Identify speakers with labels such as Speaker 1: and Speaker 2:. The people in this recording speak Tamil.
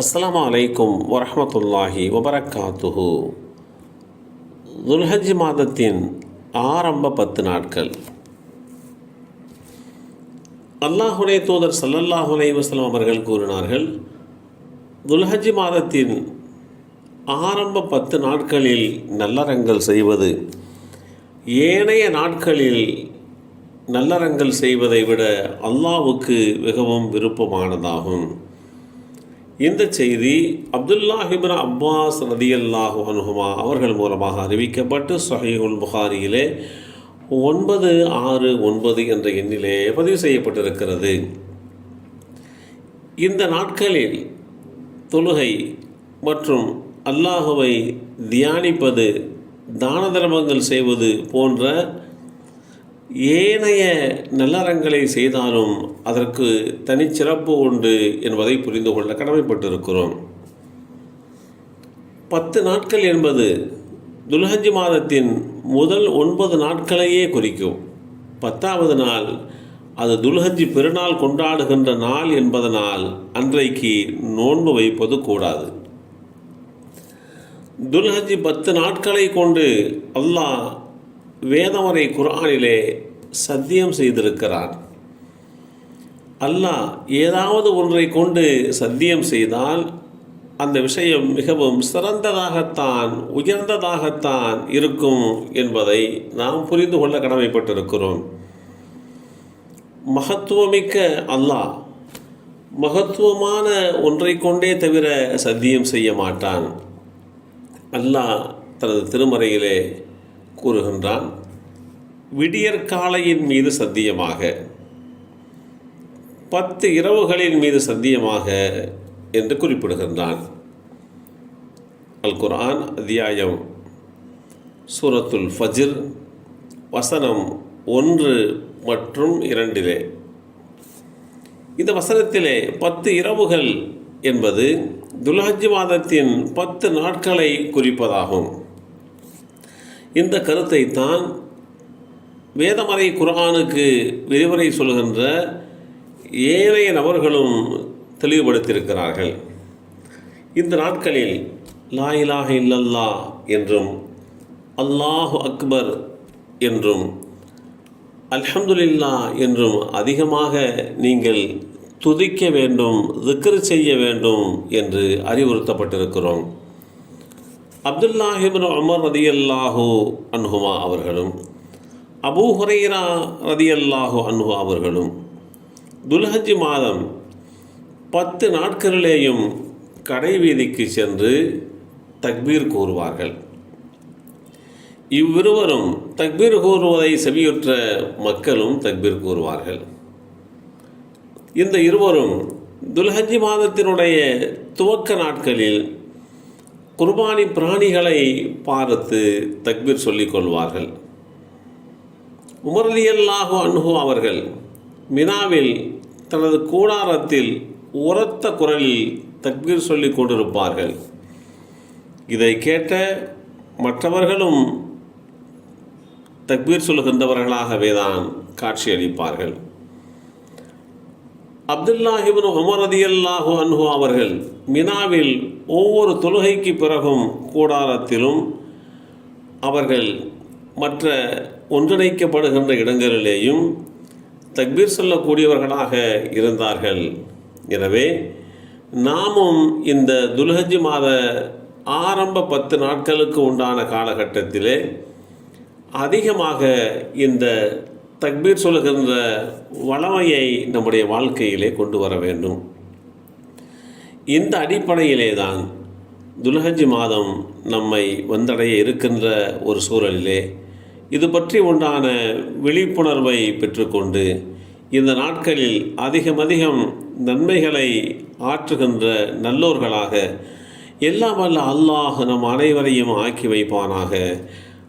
Speaker 1: அஸ்லாம் அலைக்கும் வரமத்துல்லாஹி வபரக்காத்துஹு துல்ஹஜ் மாதத்தின் ஆரம்ப பத்து நாட்கள். அல்லாஹுடைய தூதர் சல்லல்லாஹு அலைஹி அவர்கள் கூறினார்கள் துல்ஹஜ் மாதத்தின் ஆரம்ப பத்து நாட்களில் நல்லறங்கள் செய்வது ஏனைய நாட்களில் நல்லறங்கள் செய்வதை விட அல்லாவுக்கு மிகவும் விருப்பமானதாகும். இந்த செய்தி அப்துல்லாஹிபின் அப்பாஸ் ரதியல்லாஹு அனுகுமா அவர்கள் மூலமாக அறிவிக்கப்பட்டு சஹீஹுல் புகாரியிலே ஒன்பது ஆறு ஒன்பது என்ற எண்ணிலே பதிவு செய்யப்பட்டிருக்கிறது. இந்த நாட்களில் தொழுகை மற்றும் அல்லாஹுவை தியானிப்பது தான தர்மங்கள் செய்வது போன்ற ஏனைய நல்லறங்களை செய்தாலும் அதற்கு தனிச்சிறப்பு உண்டு என்பதை புரிந்து கொள்ள கடமைப்பட்டிருக்கிறோம். பத்து நாட்கள் என்பது துல்ஹஜ் மாதத்தின் முதல் ஒன்பது நாட்களையே குறிக்கும். பத்தாவது நாள் அது துல்ஹஜ் பெருநாள் கொண்டாடுகின்ற நாள் என்பதனால் அன்றைக்கு நோன்பு வைப்பது கூடாது. துல்ஹஜ் பத்து நாட்களை கொண்டு அல்லாஹ் வேதவரை குரானிலே சத்தியம் செய்திருக்கிறார். அல்லாஹ் ஏதாவது ஒன்றை கொண்டு சத்தியம் செய்தால் அந்த விஷயம் மிகவும் சிறந்ததாகத்தான் உயர்ந்ததாகத்தான் இருக்கும் என்பதை நாம் புரிந்து கொள்ள கடமைப்பட்டிருக்கிறோம். மகத்துவமிக்க அல்லாஹ் மகத்துவமான ஒன்றை கொண்டே தவிர சத்தியம் செய்ய மாட்டான். அல்லாஹ் தனது திருமறையிலே கூறுகின்றான் விடியற்காலையின் மீது சத்தியமாக பத்து இரவுகளின் மீது சத்தியமாக என்று குறிப்பிடுகின்றான். அல் குர்ஆன் அத்தியாயம் சூரத்துல் ஃபஜிர் வசனம் ஒன்று மற்றும் இரண்டிலே. இந்த வசனத்திலே பத்து இரவுகள் என்பது துல்ஹஜ் மாதத்தின் பத்து நாட்களை குறிப்பதாகும். இந்த கருத்தை தான் வேதமறை குரானுக்கு விரிவுரை சொல்கின்ற ஏனைய நபர்களும் தெளிவுபடுத்தியிருக்கிறார்கள். இந்த நாட்களில் லா இல்லல்லா என்றும் அல்லாஹு அக்பர் என்றும் அல்ஹம்துலில்லா என்றும் அதிகமாக நீங்கள் துதிக்க வேண்டும் திக்ர் செய்ய வேண்டும் என்று அறிவுறுத்தப்பட்டிருக்கிறோம். அப்துல்லாஹிபின் உமர் ரதியல்லாஹு அன்ஹுமா அவர்களும் அபூ ஹுரைரா ரதியல்லாஹு அன்ஹு அவர்களும் துல்ஹஜ் மாதம் பத்து நாட்களிலேயும் கடை வீதிக்கு சென்று தக்பீர் கூறுவார்கள். இவ்விருவரும் தக்பீர் கூறுவதை செவியுற்ற மக்களும் தக்பீர் கூறுவார்கள். இந்த இருவரும் துல்ஹஜி மாதத்தினுடைய துவக்க நாட்களில் குர்பானி பிராணிகளை பார்த்து தக்பீர் சொல்லிக் கொள்வார்கள். உமர்லியல்லாஹு அன்ஹு அவர்கள் மினாவில் தனது கூடாரத்தில் உரத்த குரலில் தக்பீர் சொல்லிக் கொண்டிருப்பார்கள். இதை கேட்ட மற்றவர்களும் தக்பீர் சொல்லுகின்றவர்களாகவே தான் காட்சியளிப்பார்கள். அப்துல்லாஹிபின் உமர் ரதியல்லாஹு அன்ஹு அவர்கள் மினாவில் ஒவ்வொரு தொழுகைக்கு பிறகும் கூடாரத்திலும் அவர்கள் மற்ற ஒன்றிணைக்கப்படுகின்ற இடங்களிலேயும் தக்பீர் சொல்லக்கூடியவர்களாக இருந்தார்கள். எனவே நாமும் இந்த துல்ஹஜ் மாத ஆரம்ப பத்து நாட்களுக்கு உண்டான காலகட்டத்திலே அதிகமாக இந்த தக்பீர் சொல்லுகின்ற வளமையை நம்முடைய வாழ்க்கையிலே கொண்டு வர வேண்டும். இந்த அடிப்படையிலே தான் துலஹஜி மாதம் நம்மை வந்தடைய இருக்கின்ற ஒரு சூழலிலே இது பற்றி உண்டான விழிப்புணர்வை பெற்றுக்கொண்டு இந்த நாட்களில் அதிகம் அதிகம் நன்மைகளை ஆற்றுகின்ற நல்லோர்களாக எல்லாம் வல்ல அல்லாஹ் நம் அனைவரையும் ஆக்கி வைப்பானாக.